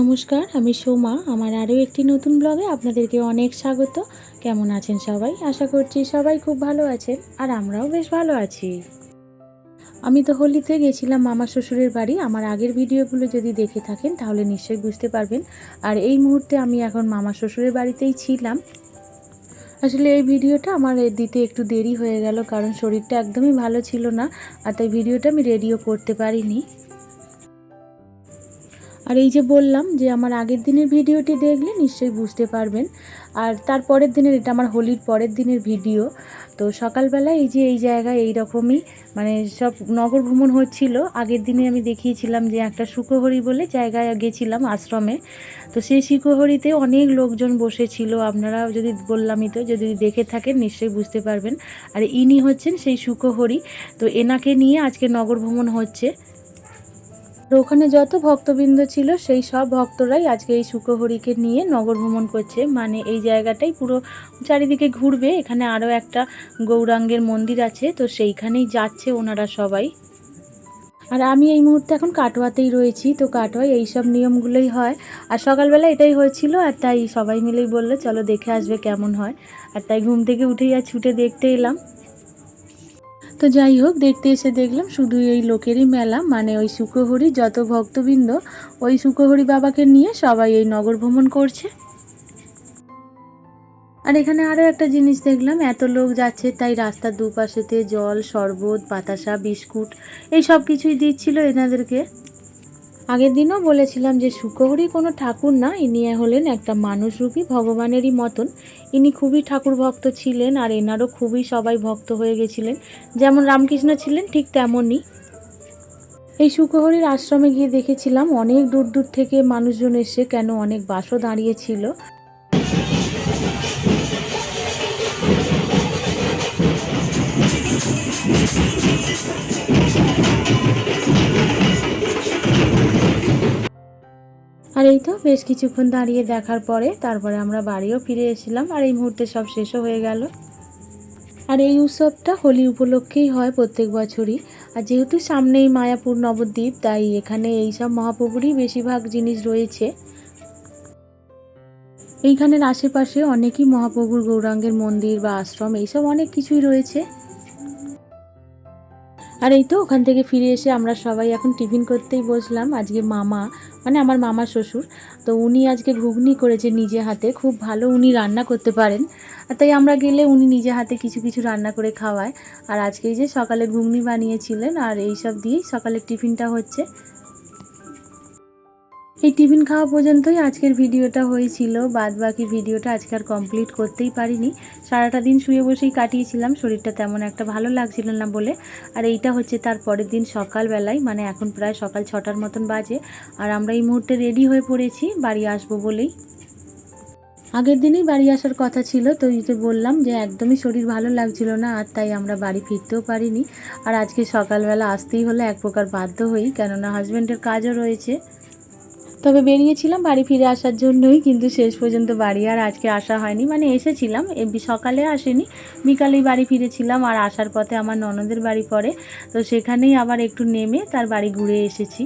নমস্কার, আমি সোমা। আমার আরও একটি নতুন ব্লগে আপনাদেরকে অনেক স্বাগত। কেমন আছেন সবাই? আশা করছি সবাই খুব ভালো আছেন আর আমরাও বেশ ভালো আছি। আমি তো হোলিতে গেছিলাম মামা শ্বশুরের বাড়ি। আমার আগের ভিডিওগুলো যদি দেখে থাকেন তাহলে নিশ্চয়ই বুঝতে পারবেন। আর এই মুহূর্তে আমি এখন মামা শ্বশুরের বাড়িতেই ছিলাম। আসলে এই ভিডিওটা আমার দিতে একটু দেরি হয়ে গেল কারণ শরীরটা একদমই ভালো ছিল না, আর তাই ভিডিওটা আমি রেডিও করতে পারিনি। আর এই যে বললাম যে আমার আগের দিনের ভিডিওটি দেখলে নিশ্চয়ই বুঝতে পারবেন। আর তার পরের দিনের, এটা আমার হোলির পরের দিনের ভিডিও। তো সকালবেলা এই যে এই জায়গায় এই রকমই মানে সব নগর ভ্রমণ হচ্ছিল। আগের দিনে আমি দেখিয়েছিলাম যে একটা সুকোহরি বলে জায়গায় গেছিলাম আশ্রমে। তো সেই শিকোহরিতে অনেক লোকজন বসেছিল। আপনারা যদি বললামই তো যদি দেখে থাকেন নিশ্চয়ই বুঝতে পারবেন। আর ইনি হচ্ছেন সেই সুকোহরি। তো এনাকে নিয়ে আজকে নগর ভ্রমণ হচ্ছে। তো ওখানে যত ভক্তবৃন্দ ছিল, সেই সব ভক্তরাই আজকে এই শুক্রহরিকে নিয়ে নগর ভ্রমণ করছে। মানে এই জায়গাটাই পুরো চারিদিকে ঘুরবে। এখানে আরও একটা গৌরাঙ্গের মন্দির আছে, তো সেইখানেই যাচ্ছে ওনারা সবাই। আর আমি এই মুহূর্তে এখন কাটোয়াতেই রয়েছি, তো কাটোয়ায় এই সব নিয়মগুলোই হয়। আর সকালবেলা এটাই হয়েছিল, আর তাই সবাই মিলেই বলল, চলো দেখে আসবে কেমন হয়। আর তাই ঘুম থেকে উঠেই আর ছুটে দেখতে এলাম। তো যাই হোক, দেখতে এসে দেখলাম শুধু এই লোকেরই মেলা মানে ওই শুক্রহরি যত ভক্তবৃন্দ, ওই সুখহরি বাবাকে নিয়ে সবাই এই নগর ভ্রমণ করছে। আর এখানে আরও একটা জিনিস দেখলাম, এত লোক যাচ্ছে, তাই রাস্তার দুপাশেতে জল, শরবত, বাতাসা, বিস্কুট, এই সব কিছুই দিচ্ছিল এনাদেরকে। আগের দিনও বলেছিলাম যে সুকহরি কোনো ঠাকুর না, ইনি হলেন একটা মানুষরূপী ভগবানেরই মতন। ইনি খুবই ঠাকুর ভক্ত ছিলেন আর এনারও খুবই সবাই ভক্ত হয়ে গেছিলেন। যেমন রামকৃষ্ণ ছিলেন ঠিক তেমনই। এই সুকহরির আশ্রমে গিয়ে দেখেছিলাম অনেক দূর দূর থেকে মানুষজন এসে কেন অনেক বাসও দাঁড়িয়েছিল বেশ কিছুক্ষণ দাঁড়িয়ে দেখার পরে তারপরে আমরা বাড়িও ফিরে এসেছিলাম আর এই মুহূর্তে সব শেষও হয়ে গেল। আর এই উৎসবটা হোলি উপলক্ষেই হয় প্রত্যেক বছরই। আর যেহেতু সামনেই মায়াপুর নবদ্বীপ, তাই এখানে এই সব মহাপ্রভুরই বেশিরভাগ জিনিস রয়েছে। এইখানের আশেপাশে অনেকই মহাপ্রভুর গৌরাঙ্গের মন্দির বা আশ্রম, এইসব অনেক কিছুই রয়েছে। আর এই তো ওখান থেকে ফিরে এসে আমরা সবাই এখন টিফিন করতেই বসলাম, আজকে মামা মানে আমার মামা শ্বশুর। তো উনি আজকে ঘুগনি করেছে নিজে হাতে, খুব ভালো উনি রান্না করতে পারেন। আর তাই আমরা গেলে উনি নিজে হাতে কিছু কিছু রান্না করে খাওয়ায়। আর আজকেই যে সকালে ঘুগনি বানিয়েছিলেন, আর এই সব দিয়েই সকালের টিফিনটা হচ্ছে। এই টিফিন খাওয়া পর্যন্তই আজকের ভিডিওটা হয়েছিল। বাদ বাকি ভিডিওটা আজকে আর কমপ্লিট করতেই পারিনি। সারাটা দিন শুয়ে বসেই কাটিয়েছিলাম, শরীরটা তেমন একটা ভালো লাগছিল না বলে। আর এইটা হচ্ছে তার পরের দিন সকালবেলায় মানে এখন প্রায় সকাল ছটার মতন বাজে। আর আমরা এই মুহূর্তে রেডি হয়ে পড়েছি, বাড়ি আসব বলেই। আগের দিনই বাড়ি আসার কথা ছিল, তো যে বললাম যে একদমই শরীর ভালো লাগছিল না, আর তাই আমরা বাড়ি ফিরতেও পারিনি। আর আজকে সকালবেলা আসতেই হলো এক প্রকার বাধ্য হই, কেননা হাজব্যান্ডের কাজও রয়েছে। তবে বেরিয়েছিলাম বাড়ি ফিরে আসার জন্যই, কিন্তু শেষ পর্যন্ত বাড়ি আর আজকে আসা হয়নি। মানে এসেছিলাম সকালে আসেনি, বিকালেই বাড়ি ফিরেছিলাম আর আসার পথে আমার ননদের বাড়ি পড়ে। তো সেখানেই আবার একটু নেমে তার বাড়ি ঘুরে এসেছি।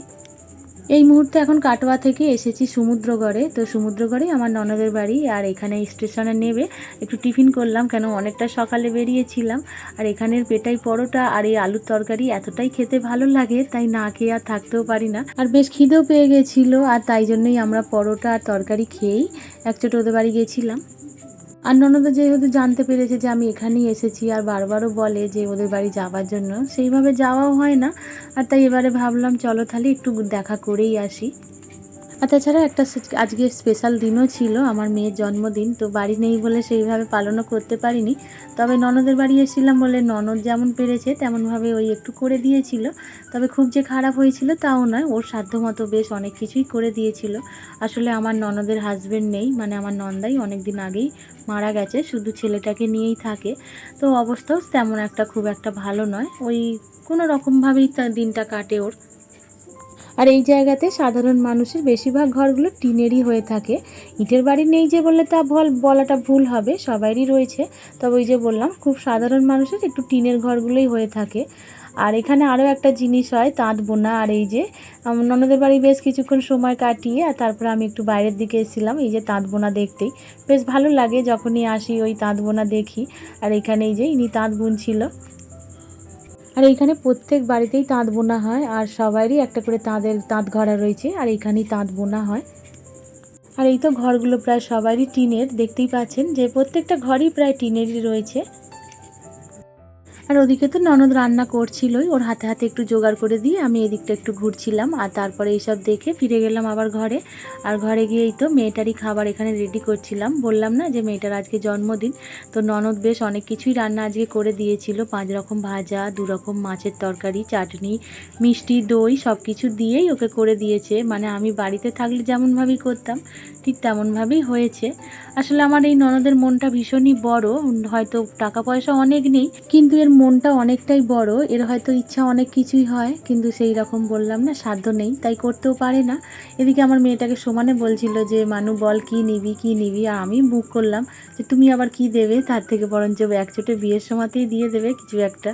এই মুহূর্তে এখন কাটোয়া থেকে এসেছি সমুদ্রগড়ে। তো সমুদ্রগড়েই আমার ননদের বাড়ি আর এখানে স্টেশনে নেবে। একটু টিফিন করলাম কেন অনেকটা সকালে বেরিয়েছিলাম। আর এখানের পেটাই পরোটা আর এই আলুর তরকারি এতটাই খেতে ভালো লাগে, তাই না খেয়ে আর থাকতেও পারি না। আর বেশ খিদেও পেয়ে গেছিল, আর তাই জন্যই আমরা পরোটা আর তরকারি খেয়েই একচোট ওদের বাড়ি গেছিলাম। আর ননদ যেহেতু জানতে পেরেছে যে আমি এখানেই এসেছি আর বারবারও বলে যে ওদের বাড়ি যাওয়ার জন্য, সেইভাবে যাওয়াও হয় না। আর তাই এবারে ভাবলাম, চলো তাহলে একটু দেখা করেই আসি। আর তাছাড়া একটা আজকে স্পেশাল দিনও ছিল, আমার মেয়ের জন্মদিন, তো বাড়ি নেই বলে সেইভাবে পালনও করতে পারিনি। তবে ননদের বাড়ি এসেছিলাম বলে ননদ যেমন পেরেছে, তেমনভাবে ওই একটু করে দিয়েছিল। তবে খুব যে খারাপ হয়েছিল তাও নয়, ওর সাধ্য মতো বেশ অনেক কিছুই করে দিয়েছিল। আসলে আমার ননদের হাজবেন্ড নেই মানে আমার নন্দাই অনেক দিন আগেই মারা গেছে, শুধু ছেলেটাকে নিয়েই থাকে। তো অবস্থাও তেমন একটা খুব একটা ভালো নয়, ওই কোনো রকমভাবেই দিনটা কাটে ওর। আর এই জায়গাতে সাধারণ মানুষের বেশিরভাগ ঘরগুলো টিনেরই হয়ে থাকে। ইটের বাড়ি নেই যে বললে তা ভল, বলাটা ভুল হবে, সবারই রয়েছে। তবে ওই যে বললাম, খুব সাধারণ মানুষের একটু টিনের ঘরগুলোই হয়ে থাকে। আর এখানে আরও একটা জিনিস হয়, তাঁত বোনা আর এই যে ননদের বাড়ি বেশ কিছুক্ষণ সময় কাটিয়ে আর তারপরে আমি একটু বাইরের দিকে এসেছিলাম, এই যে তাঁত বোনা দেখতেই। বেশ ভালো লাগে যখনই আসি ওই তাঁত বোনা দেখি। আর এখানে এই যে ইনি তাঁত বুনছিল। আর এইখানে প্রত্যেক বাড়িতেই তাঁত বোনা হয় আর সবারই একটা করে তাঁতের তাঁত ঘরা রয়েছে আর এইখানেই তাঁত বোনা হয়। আর এই তো ঘরগুলো প্রায় সবারই টিনের, দেখতেই পাচ্ছেন যে প্রত্যেকটা ঘরই প্রায় টিনেরই রয়েছে। আর ওদিকে তো ননদ রান্না করছিলই। ওর হাতে হাতে একটু জোগাড় করে দিয়ে আমি এদিকটা একটু ঘুরছিলাম আর তারপরে এইসব দেখে ফিরে গেলাম আবার ঘরে। আর ঘরে গিয়েই তো মেয়েটারই খাবার এখানে রেডি করছিলাম। বললাম না যে মেয়েটার আজকে জন্মদিন, তো ননদ বেশ অনেক কিছুই রান্না আজকে করে দিয়েছিল। পাঁচ রকম ভাজা, দু রকম মাছের তরকারি, চাটনি, মিষ্টি, দই সব কিছু দিয়েই ওকে করে দিয়েছে। মানে আমি বাড়িতে থাকলে যেমনভাবেই করতাম, ঠিক তেমনভাবেই হয়েছে। আসলে আমার এই ননদের মনটা ভীষণই বড়। হয়তো টাকা পয়সা অনেক নেই, কিন্তু এর মনটা অনেকটাই বড়, এর হয়তো ইচ্ছা অনেক কিছুই হয়, কিন্তু সেই রকম বললাম না, সাধ্য নেই, তাই করতেও পারে না। এদিকে আমার মেয়েটাকে সমানে বলছিল যে, মানু, বল কি নিবি কি নিবি? আর আমি বুক করলাম যে, তুমি আবার কি দেবে? তার থেকে বরঞ্চ একচোটে বিয়ের সময়তেই দিয়ে দেবে কিছু একটা।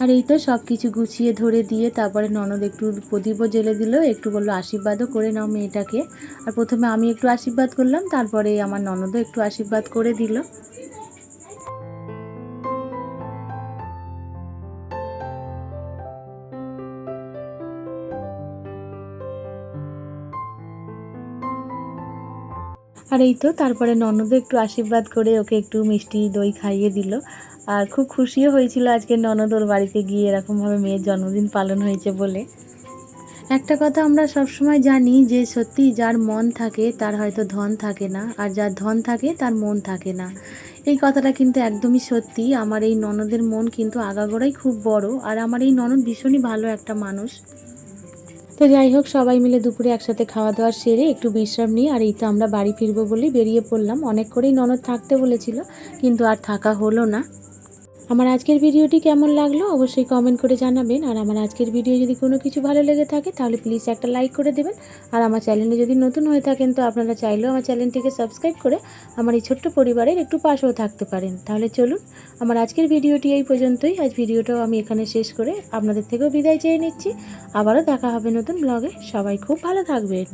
আর এই তো সব কিছু গুছিয়ে ধরে দিয়ে তারপরে ননদ একটু প্রদীপও জেলে দিল, একটু বলল, আশীর্বাদও করে নাও মেয়েটাকে। আর প্রথমে আমি একটু আশীর্বাদ করলাম, তারপরে আমার ননদও একটু আশীর্বাদ করে দিল। আর এই তো, তারপরে ননদও একটু আশীর্বাদ করে ওকে একটু মিষ্টি দই খাইয়ে দিল। আর খুব খুশিও হয়েছিল আজকে ননদ ওর বাড়িতে গিয়ে এরকমভাবে মেয়ের জন্মদিন পালন হয়েছে বলে। একটা কথা আমরা সবসময় জানি যে সত্যি যার মন থাকে তার হয়তো ধন থাকে না, আর যার ধন থাকে তার মন থাকে না। এই কথাটা কিন্তু একদমই সত্যি। আমার এই ননদের মন কিন্তু আগাগোড়াই খুব বড়, আর আমার এই ননদ ভীষণই ভালো একটা মানুষ। তো যাই হোক, সবাই মিলে দুপুরে একসাথে খাওয়া দাওয়া সেরে একটু বিশ্রাম নিয়ে, আর এই তো আমরা বাড়ি ফিরবো বলেই বেরিয়ে পড়লাম। অনেক করেই ননদ থাকতে বলেছিল, কিন্তু আর থাকা হলো না। আমার আজকের ভিডিওটি কেমন লাগল অবশ্যই কমেন্ট করে জানাবেন। আর আমার আজকের ভিডিও যদি কোনো কিছু ভালো লেগে থাকে, তাহলে প্লিজ একটা লাইক করে দেবেন। আর আমার চ্যানেলে যদি নতুন হয়ে থাকেন, তো আপনারা চাইলেও আমার চ্যানেলটিকে সাবস্ক্রাইব করে আমার এই ছোট্ট পরিবারের একটু পাশেও থাকতে পারেন। তাহলে চলুন, আমার আজকের ভিডিওটি এই পর্যন্তই। আজ ভিডিওটাও আমি এখানে শেষ করে আপনাদের থেকেও বিদায় চেয়ে নিচ্ছি। আবারও দেখা হবে নতুন ব্লগে সবাই খুব ভালো থাকবেন।